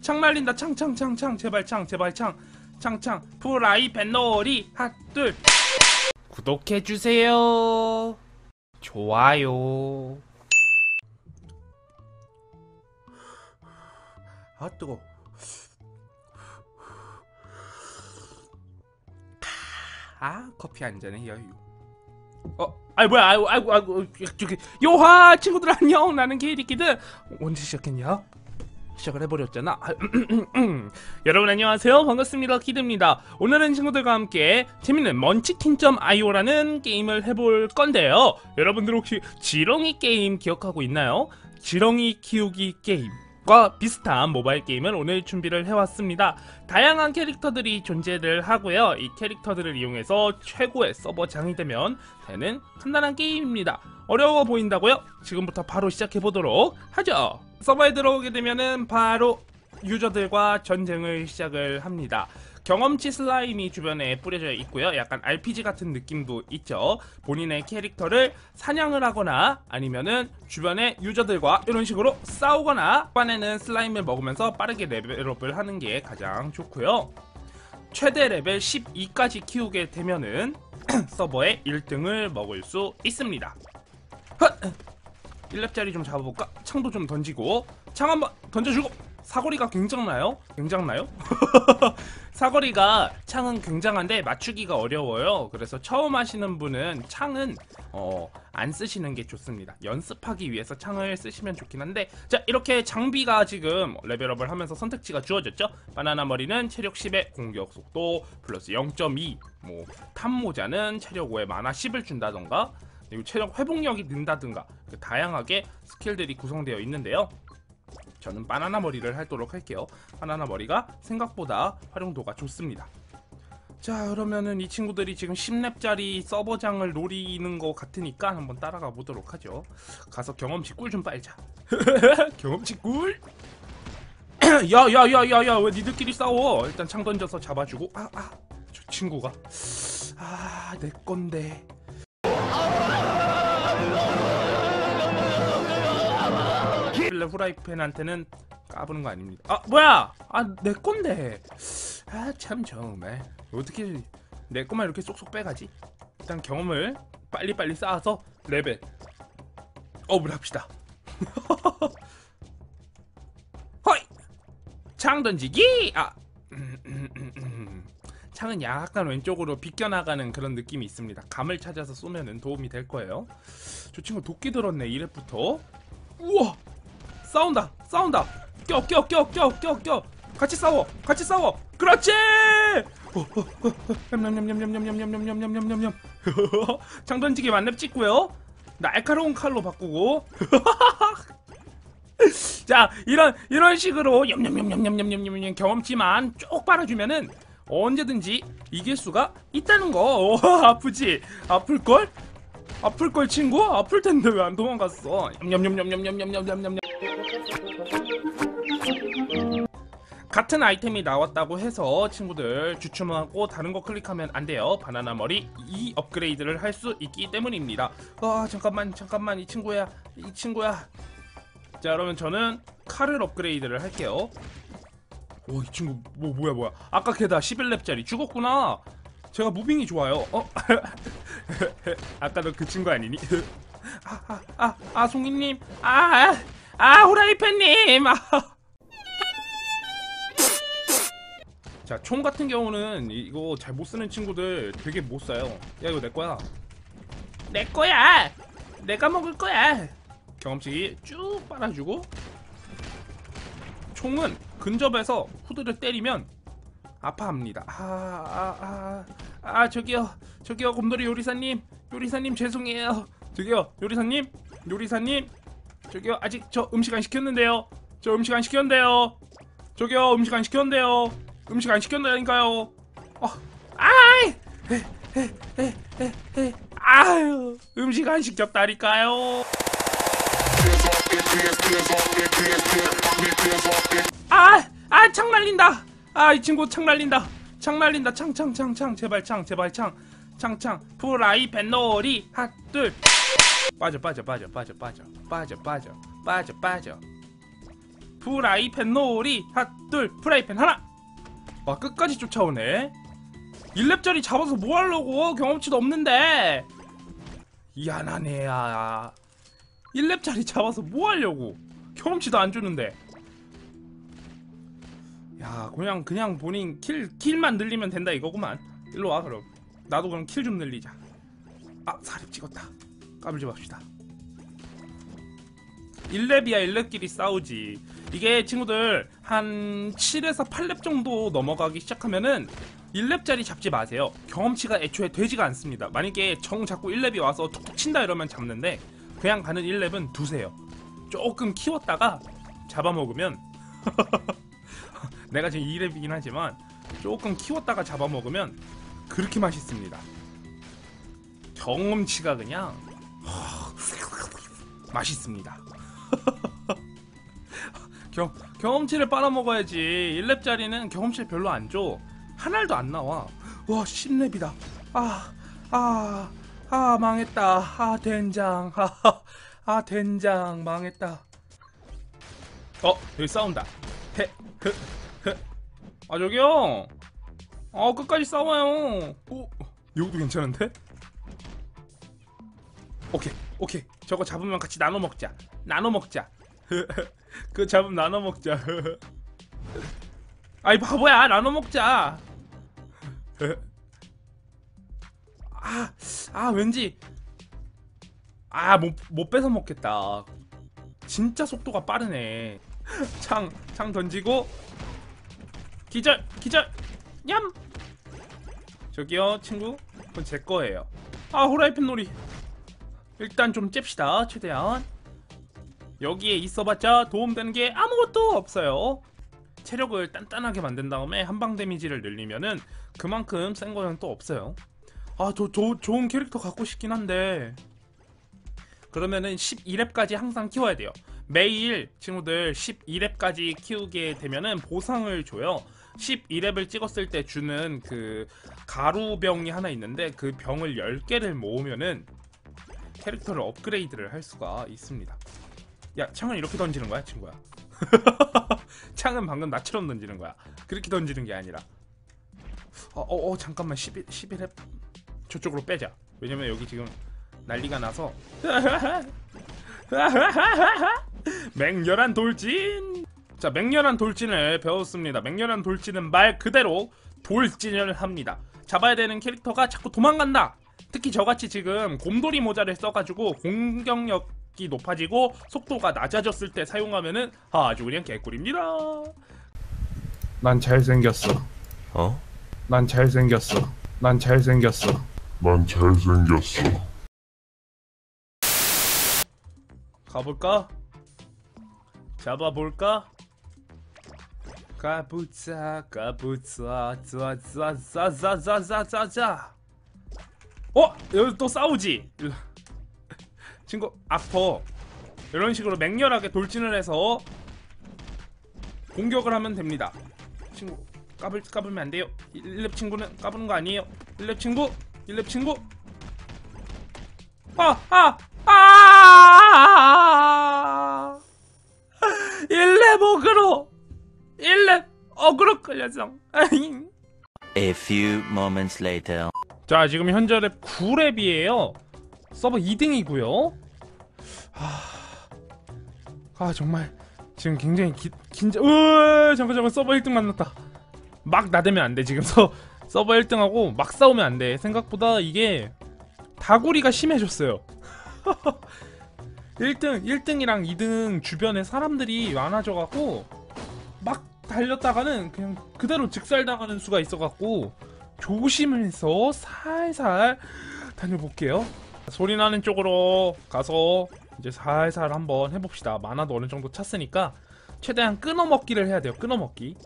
창 날린다. 창창창 창. 제발 창 제발 창. 창창. 프라이 뱃놀이 핫둘. 구독해주세요. 좋아요. 아 뜨거. 아 커피 한 잔에 여유. 어? 아이 뭐야. 아이고 아이고 아이고. 저기 요하 친구들 안녕. 나는 게이리키드. 언제 시작했냐 시작을 해버렸잖아 아, 여러분 안녕하세요 반갑습니다 키드입니다 오늘은 친구들과 함께 재밌는 먼치킨.io라는 게임을 해볼 건데요 여러분들 혹시 지렁이 게임 기억하고 있나요? 지렁이 키우기 게임 과 비슷한 모바일 게임을 오늘 준비를 해왔습니다. 다양한 캐릭터들이 존재를 하고요. 이 캐릭터들을 이용해서 최고의 서버 장이 되면 되는 간단한 게임입니다. 어려워 보인다고요? 지금부터 바로 시작해보도록 하죠. 서버에 들어오게 되면은 바로 유저들과 전쟁을 시작을 합니다. 경험치 슬라임이 주변에 뿌려져 있고요. 약간 RPG 같은 느낌도 있죠. 본인의 캐릭터를 사냥을 하거나 아니면은 주변의 유저들과 이런 식으로 싸우거나 초반에는 슬라임을 먹으면서 빠르게 레벨업을 하는 게 가장 좋고요. 최대 레벨 12까지 키우게 되면은 서버의 1등을 먹을 수 있습니다. 헛! 1렙짜리 좀 잡아볼까? 창도 좀 던지고 창 한번 던져주고 사거리가 굉장나요? 굉장나요? 사거리가 창은 굉장한데 맞추기가 어려워요. 그래서 처음 하시는 분은 창은 어, 안 쓰시는 게 좋습니다. 연습하기 위해서 창을 쓰시면 좋긴 한데 자 이렇게 장비가 지금 레벨업을 하면서 선택지가 주어졌죠. 바나나 머리는 체력 10에 공격 속도 플러스 0.2, 뭐 탑모자는 체력 5에 만화 10을 준다던가 그리고 체력 회복력이 는다든가 다양하게 스킬들이 구성되어 있는데요. 저는 바나나 머리를 하도록 할게요. 바나나 머리가 생각보다 활용도가 좋습니다. 자 그러면은 이 친구들이 지금 10렙짜리 서버장을 노리는 것 같으니까 한번 따라가 보도록 하죠. 가서 경험치 꿀 좀 빨자. 경험치 꿀? 야야야야야 왜 니들끼리 싸워? 일단 창 던져서 잡아주고 아아 저 친구가 아 내 건데 필레 후라이팬한테는 까부는 거 아닙니다. 아 뭐야? 아 내 건데. 아 참 정말 어떻게 내 것만 이렇게 쏙쏙 빼가지? 일단 경험을 빨리빨리 쌓아서 레벨 업을 합시다. 허이 창 던지기. 아. 창은 약간 왼쪽으로 비껴나가는 그런 느낌이 있습니다. 감을 찾아서 쏘면은 도움이 될 거예요. 저 친구 도끼 들었네 1렙부터. 우와 싸운다 싸운다 껴 껴 껴 껴 껴 껴 같이 싸워 같이 싸워 그렇지 냠냠냠냠냠냠냠냠냠냠냠냠 장 던지기 만렙 찍고요 날카로운 칼로 바꾸고 자 이런 이런 식으로 냠냠냠냠냠냠냠냠 경험치만 쭉 빨아주면은 언제든지 이길 수가 있다는 거 아프지 아플걸 아플 걸 친구 아플 텐데 왜 안 도망갔어 냠냠냠냠냠냠냠냠냠 같은 아이템이 나왔다고 해서 친구들 주춤하고 다른 거 클릭하면 안 돼요. 바나나 머리 이 업그레이드를 할 수 있기 때문입니다. 아 잠깐만 잠깐만 이 친구야 이 친구야. 자 그러면 저는 칼을 업그레이드를 할게요. 오 이 친구 뭐 뭐야 뭐야 아까 걔다 11렙짜리 죽었구나. 제가 무빙이 좋아요. 어? 아까 너그 친구 아니니? 아, 아, 아, 아, 송이님. 아, 아, 후라이팬님. 아. 자, 총 같은 경우는 이거 잘 못 쓰는 친구들 되게 못 써요. 야, 이거 내 거야. 내 거야. 내가 먹을 거야. 경험치 쭉 빨아주고 총은 근접해서 후드를 때리면 아파합니다. 아, 아, 아, 아, 저기요, 저기요, 곰돌이 요리사님, 요리사님 죄송해요. 저기요, 요리사님, 요리사님, 저기요, 아직 저 음식 안 시켰는데요. 저 음식 안 시켰는데요. 저기요, 음식 안 시켰는데요. 음식 안 시켰다니까요. 어, 아이, 아유, 음식 안 시켰다니까요. 아, 아, 창 날린다. 아, 이 친구 창 날린다. 창 날린다. 창, 창, 창, 창. 제발 창, 제발 창. 창, 창. 프라이 뱃놀이 핫둘. 빠져, 빠져, 빠져, 빠져, 빠져. 빠져, 빠져. 빠져, 빠져. 프라이팬 놀이 핫둘 프라이팬 하나 와 끝까지 쫓아오네 1렙짜리 잡아서 뭐 하려고 경험치도 없는데 미안하네 야 1렙짜리 잡아서 뭐 하려고 경험치도 안 주는데 야 그냥 그냥 본인 킬 킬만 늘리면 된다 이거구만. 일로 와 그럼. 나도 그럼 킬 좀 늘리자. 아 사립 찍었다. 까불지 맙시다. 1렙이야 1렙끼리 싸우지. 이게 친구들 한 7에서 8렙 정도 넘어가기 시작하면은 1렙짜리 잡지 마세요. 경험치가 애초에 되지가 않습니다. 만약에 정 자꾸 1렙이 와서 툭툭 친다 이러면 잡는데 그냥 가는 1렙은 두세요. 조금 키웠다가 잡아먹으면 내가 지금 2렙이긴 하지만 조금 키웠다가 잡아먹으면 그렇게 맛있습니다. 경험치가 그냥 맛있습니다. 경, 경험치를 빨아먹어야지. 1렙짜리는 경험치를 별로 안 줘. 한 알도 안 나와. 와 10렙이다. 아 아, 아, 망했다. 아 된장. 아, 아 된장. 망했다. 어 여기 싸운다. 헤흐흐 아 저기요. 아 끝까지 싸워요. 오 이것도 괜찮은데? 오케이 오케이. 저거 잡으면 같이 나눠 먹자. 나눠 먹자. 그 잡으면 나눠 먹자. 아이 바보야. 나눠 먹자. 아, 아 왠지. 아 못 못 뺏어 먹겠다. 진짜 속도가 빠르네. 창 창 던지고 기절 기절. 냠. 저기요 친구. 그건 제 거예요. 아 호라이팬 놀이. 일단 좀 잽시다 최대한. 여기에 있어봤자 도움되는 게 아무것도 없어요. 체력을 단단하게 만든 다음에 한방 데미지를 늘리면은 그만큼 센 거는 또 없어요. 아 저, 저, 좋은 캐릭터 갖고 싶긴 한데. 그러면은 12렙까지 항상 키워야 돼요. 매일 친구들 12렙까지 키우게 되면은 보상을 줘요 12렙을 찍었을 때 주는 그 가루병이 하나 있는데 그 병을 10개를 모으면은 캐릭터를 업그레이드를 할 수가 있습니다. 야 창을 이렇게 던지는 거야 친구야? 창은 방금 나처럼 던지는 거야. 그렇게 던지는 게 아니라. 어, 어, 어 잠깐만. 11, 11렙 저쪽으로 빼자. 왜냐면 여기 지금 난리가 나서. 맹렬한 돌진 자 맹렬한 돌진을 배웠습니다 맹렬한 돌진은 말 그대로 돌진을 합니다 잡아야 되는 캐릭터가 자꾸 도망간다 특히 저같이 지금 곰돌이 모자를 써가지고 공격력이 높아지고 속도가 낮아졌을 때 사용하면은 아주 그냥 개꿀입니다 난 잘생겼어. 어? 난 잘생겼어. 난 잘생겼어. 난 잘생겼어. 가볼까? 잡아볼까? 가보자 가보자 자자자자자자자자 어? 여기 또 싸우지? 친구 아퍼 이런 식으로 맹렬하게 돌진을 해서 공격을 하면 됩니다 친구 까불, 까불면 안 돼요 1렙 친구는 까부는 거 아니에요 1렙 친구 1렙 친구 아! 아! 아! 1렙 어그로 1렙 어그로 끌려서 A few moments later. 자 지금 현재 랩 9랩이에요. 서버 2등이고요. 아, 아 정말 지금 굉장히 기, 긴장 으 잠깐 잠깐 서버 1등 만났다. 막 나대면 안 돼 지금. 서, 서버 1등하고 막 싸우면 안 돼. 생각보다 이게 다구리가 심해졌어요. 1등 1등이랑 2등 주변에 사람들이 많아져갖고 막 달렸다가는 그냥 그대로 직살당하는 수가 있어갖고 조심해서 살살 다녀볼게요. 소리 나는 쪽으로 가서 이제 살살 한번 해봅시다. 만화도 어느 정도 찼으니까 최대한 끊어먹기를 해야 돼요. 끊어먹기.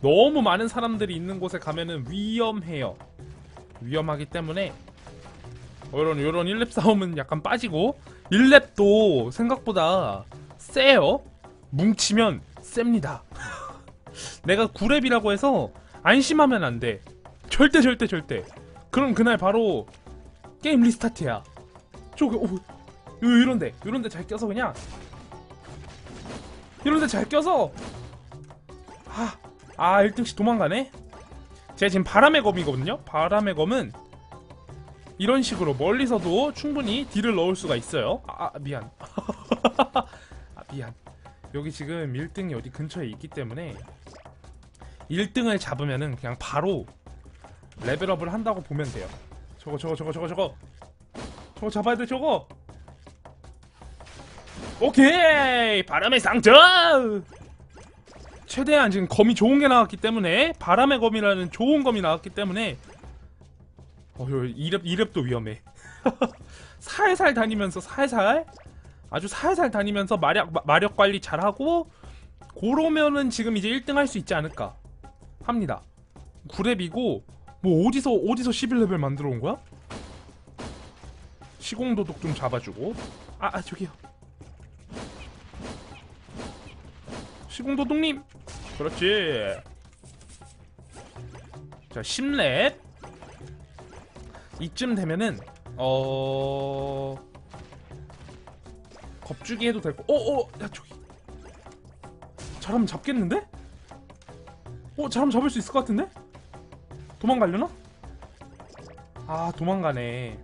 너무 많은 사람들이 있는 곳에 가면은 위험해요. 위험하기 때문에 요런 요런 1렙 싸움은 약간 빠지고 1렙도 생각보다 세요. 뭉치면 셉니다. 내가 9렙이라고 해서 안심하면 안 돼. 절대 절대 절대. 그럼 그날 바로 게임 리스타트야. 저기 오 요- 이런데 이런데 잘 껴서 그냥. 이런데 잘 껴서. 아, 아 1등씩 도망가네? 제가 지금 바람의 검이거든요? 바람의 검은 이런 식으로 멀리서도 충분히 딜을 넣을 수가 있어요. 아, 아 미안. 아 미안 여기 지금 1등이 어디 근처에 있기 때문에 1등을 잡으면은 그냥 바로 레벨업을 한다고 보면 돼요. 저거 저거 저거 저거 저거. 저거 잡아야 돼 저거. 오케이! 바람의 상처! 최대한 지금 검이 좋은 게 나왔기 때문에 바람의 검이라는 좋은 검이 나왔기 때문에 어, 이랩 이랩도 위험해. 살살 다니면서 살살 아주 살살 다니면서 마력 마- 마력 관리 잘하고 그러면은 지금 이제 1등 할 수 있지 않을까 합니다. 9랩이고 뭐 어디서 어디서 11레벨 만들어 온 거야? 시공도둑 좀 잡아주고. 아, 아 저기요. 시공도둑님. 그렇지. 자 10렙 이쯤 되면은 어 겁주기 해도 될거 어어 야 저기. 잘하면 잡겠는데? 어 잘하면 잡을 수 있을 것 같은데? 도망가려나? 아 도망가네.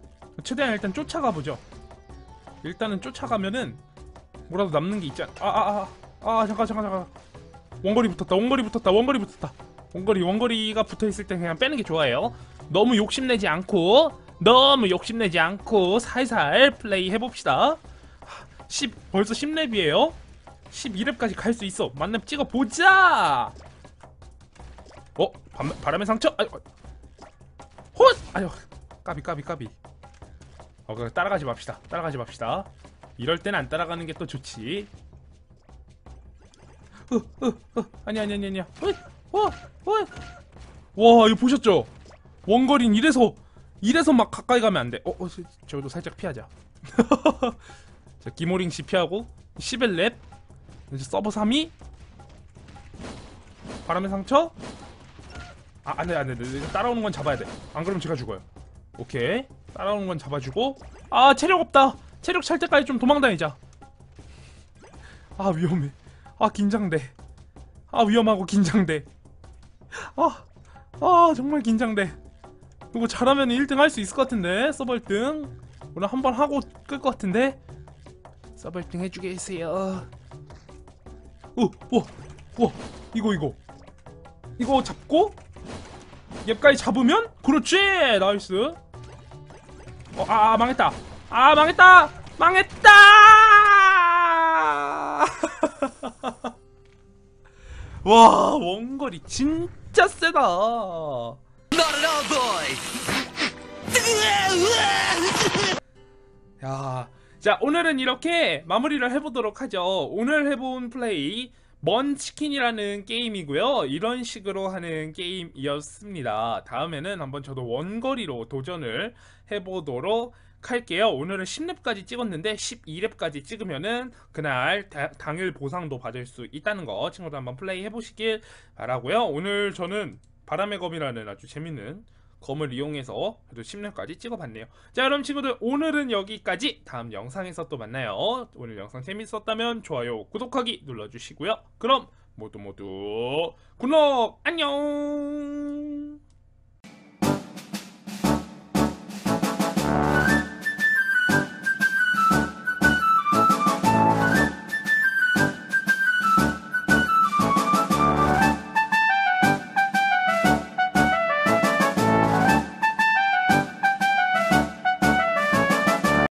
최대한 일단 쫓아가 보죠. 일단은 쫓아가면은 뭐라도 남는 게 있지 않... 아아아 아, 아, 잠깐 잠깐 잠깐. 원거리 붙었다 원거리 붙었다 원거리 붙었다. 원거리 원거리가 붙어있을 땐 그냥 빼는 게 좋아요. 너무 욕심내지 않고 너무 욕심내지 않고 살살 플레이 해봅시다 10 벌써 10렙이에요 12렙까지 갈 수 있어 만렙 찍어보자 어? 밤, 바람 의 상처? 아유, 헛! 아유 까비 까비 까비 어 그래 따라가지 맙시다 따라가지 맙시다 이럴 땐 안 따라가는 게 또 좋지 으, 으, 으. 아니 아니 아니 어, 어이. 와 이거 보셨죠? 원거리는 이래서 이래서 막 가까이 가면 안 돼. 어, 어 저- 저도 살짝 피하자. 자, 기모링 씨 피하고 11렙. 이제 서버 3위 바람의 상처. 아 안돼 안돼 안 돼. 따라오는 건 잡아야 돼 안 그러면 제가 죽어요. 오케이. 따라오는 건 잡아주고. 아 체력 없다. 체력 찰 때까지 좀 도망다니자. 아 위험해. 아 긴장돼. 아 위험하고 긴장돼. 아, 아 정말 긴장돼. 이거 잘하면 1등 할 수 있을 것 같은데 서버 1등. 오늘 한 번 하고 끌 것 같은데 서버 1등 해주겠어요. 오와와 이거 이거. 이거 잡고 얘까지 잡으면? 그렇지! 나이스. 어, 아, 아 망했다. 아 망했다! 망했다! 와 원거리 진짜 세다. 야, 자 오늘은 이렇게 마무리를 해보도록 하죠. 오늘 해본 플레이 먼 치킨이라는 게임이고요. 이런 식으로 하는 게임이었습니다. 다음에는 한번 저도 원거리로 도전을 해보도록 할게요. 오늘은 10렙까지 찍었는데 12렙까지 찍으면은 그날 다- 당일 보상도 받을 수 있다는 거 친구들 한번 플레이 해보시길 바라고요. 오늘 저는 바람의 검이라는 아주 재밌는 검을 이용해서 그래도 10년까지 찍어봤네요. 자 그럼 친구들 오늘은 여기까지. 다음 영상에서 또 만나요. 오늘 영상 재밌었다면 좋아요 구독하기 눌러주시고요. 그럼 모두 모두 굿럭 안녕!